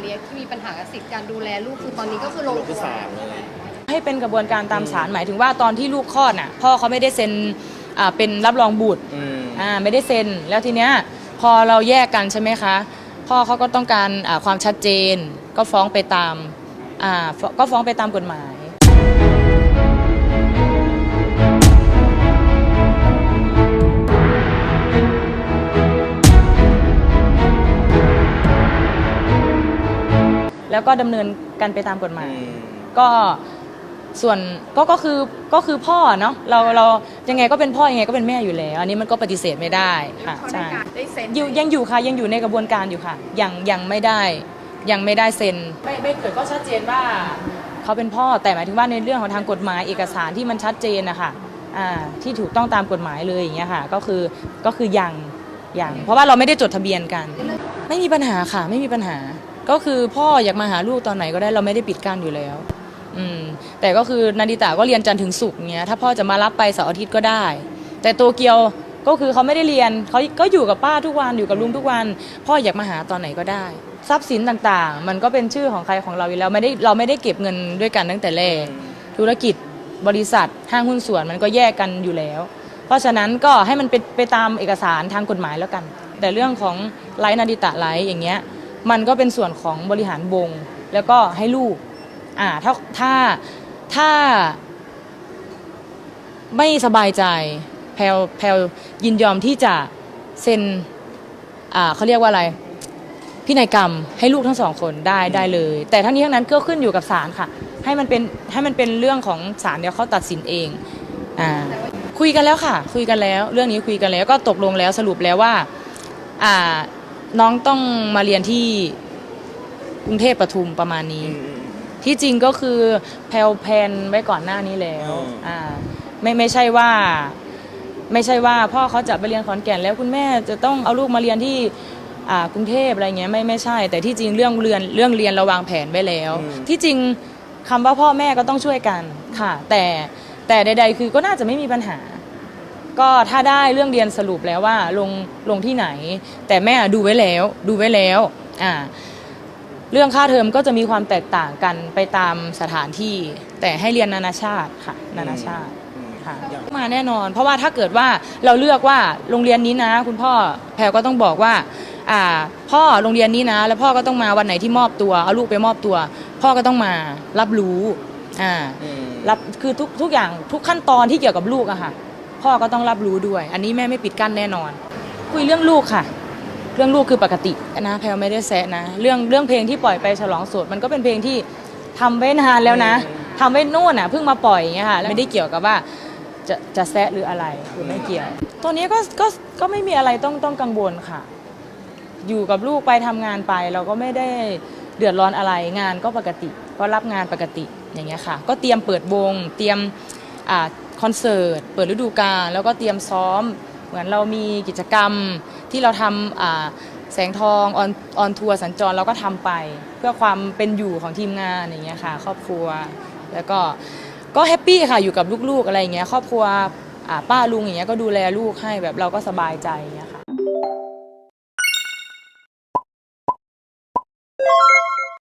เลี้ยงที่มีปัญหากับสิทธิการดูแลลูกคือตอนนี้ก็คือลงลงตัที่วสามเลยให้เป็นกระบวนการตามศาลหมายถึงว่าตอนที่ลูกคลอดน่ะพ่อเขาไม่ได้เซ็นอ่าเป็นรับรองบุตรอืมอ่าไม่ได้เซ็นแล้วทีเนี้ยพอเราแยกกันใช่ไหมคะพ่อเขาก็ต้องการอ่าความชัดเจน ก็ฟ้องไปตามอ่าฟก็ฟ้องไปตามกฎหมาย แล้วก็ดำเนินกันไปตามกฎหมายอืมก็ส่วนก็ก็คือก็คือพ่อเนาะเราเรายังไงก็เป็นพ่อยังไงก็เป็นแม่อยู่แล้ว อันนี้มันก็ปฏิเสธไม่ได้ค่ะเขาได้ใช่การได้เซ็นอยู่ยังอยู่ค่ะยังอยู่ในกระบวนการอยู่ค่ะ ยังยังไม่ได้ยังไม่ได้เซ็นไม่ไม่เกิดก็ชัดเจนว่าเขาเป็นพ่อแต่หมายถึงว่าในเรื่องของทางกฎหมายเอกสารที่มันชัดเจนนะคะอ่าที่ถูกต้องตามกฎหมายเลยอย่างเงี้ยค่ะ ก็คือก็คือยังยังเพราะว่าเราไม่ได้จดทะเบียนกัน ไม่มีปัญหาค่ะ ไม่มีปัญหา ก็คือพ่ออยากมาหาลูกตอนไหนก็ได้เราไม่ได้ปิดกั้นอยู่แล้ว อืม แต่ก็คือนาดิตาก็เรียนจันทร์ถึงศุกร์เงี้ยถ้าพ่อจะมารับไปเสาร์อาทิตย์ก็ได้ แต่โตเกียวก็คือเขาไม่ได้เรียนเขาก็อยู่กับป้าทุกวันอยู่กับลุงทุกวัน พ่ออยากมาหาตอนไหนก็ได้ ทรัพย์สินต่างๆ มันก็เป็นชื่อของใครของเราอยู่แล้วไม่ได้เราไม่ได้เก็บเงินด้วยกันตั้งแต่แรกธุรกิจบริษัทห้างหุ้นส่วนมันก็แยกกันอยู่แล้ว เพราะฉะนั้นก็ให้มันเป็นไปตามเอกสารทางกฎหมายแล้วกัน แต่เรื่องของไลฟ์นาดิตะไลฟ์อย่างเงี้ย มันก็เป็นส่วนของบริหารวงแล้วก็ให้ลูกอ่าถ้าถ้าถ้าไม่สบายใจแพลวแพลวยินยอมที่จะเซ็นอ่าเขาเรียกว่าอะไรพินัยกรรมให้ลูกทั้งสองคนได้ได้เลย แต่ทั้งนี้ทั้งนั้นก็ขึ้นอยู่กับศาลค่ะ ให้มันเป็นให้มันเป็นเรื่องของศาลเดี๋ยวเขาตัดสินเองอ่าคุยกันแล้วค่ะ คุยกันแล้ว เรื่องนี้คุยกันแล้วก็ตกลงแล้วสรุปแล้วว่าอ่า น้องต้องมาเรียนที่กรุงเทพปทุมประมาณนี้อืมที่จริงก็คือแพลวแพลนไว้ก่อนหน้านี้แล้วอืม อ่าไม่ไม่ใช่ว่า ไม่ใช่ว่าพ่อเขาจะไปเรียนขอนแก่นแล้วคุณแม่จะต้องเอาลูกมาเรียนที่อ่ากรุงเทพอะไรเงี้ยไม่ไม่ใช่ แต่ที่จริงเรื่องเรียนเรื่องเรียนเราวางแผนไว้แล้วที่จริงคำว่าพ่อแม่ก็ต้องช่วยกันค่ะ แต่แต่ใด ๆ คือก็น่าจะไม่มีปัญหา ก็ถ้าได้เรื่องเรียนสรุปแล้วว่าลงลงที่ไหน แต่แม่ดูไว้แล้ว ดูไว้แล้วอ่าเรื่องค่าเทอมก็จะมีความแตกต่างกันไปตามสถานที่ แต่ให้เรียนนานาชาติค่ะ นานาชาติอืมค่ะมาแน่นอน เพราะว่าถ้าเกิดว่าเราเลือกว่าโรงเรียนนี้นะ คุณพ่อแพรก็ต้องบอกว่าอ่า พ่อโรงเรียนนี้นะ แล้วพ่อก็ต้องมาวันไหนที่มอบตัวเอาลูกไปมอบตัว พ่อก็ต้องมารับรู้อ่าอืมรับคือทุกทุกอย่างทุกขั้นตอนที่เกี่ยวกับลูกอะค่ะ พ่อก็ต้องรับรู้ด้วย อันนี้แม่ไม่ปิดกั้นแน่นอน คุยเรื่องลูกค่ะ เรื่องลูกคือปกตินะแพลวไม่ได้แซะนะ เรื่องเรื่องเพลงที่ปล่อยไปฉลองโสดมันก็เป็นเพลงที่ทำไว้นานแล้วนะทำไว้นู่นน่ะเพิ่งมาปล่อยอย่างเงี้ยค่ะแล้วไม่ได้เกี่ยวกับว่าจะจะแซะหรืออะไรคือไม่เกี่ยวตอนนี้ก็ก็ก็ไม่มีอะไรต้องต้องกังวลค่ะ อยู่กับลูกไปทำงานไป เราก็ไม่ได้เดือดร้อนอะไรงานก็ปกติ ก็รับงานปกติอย่างเงี้ยค่ะ ก็เตรียมเปิดวง เตรียมอ่า คอนเสิร์ต เปิดฤดูกาลแล้วก็เตรียมซ้อม เหมือนเรามีกิจกรรมที่เราทำอ่าแสงทองออนออนทัวร์สัญจรเราก็ทำไป เพื่อความเป็นอยู่ของทีมงานอย่างเงี้ยค่ะ ครอบครัว แล้วก็ก็แฮปปี้ค่ะอยู่กับลูกๆอะไรอย่างเงี้ยครอบครัวอ่าป้าลุงอย่างเงี้ยก็ดูแลลูกให้แบบเราก็สบายใจอย่างเงี้ยค่ะ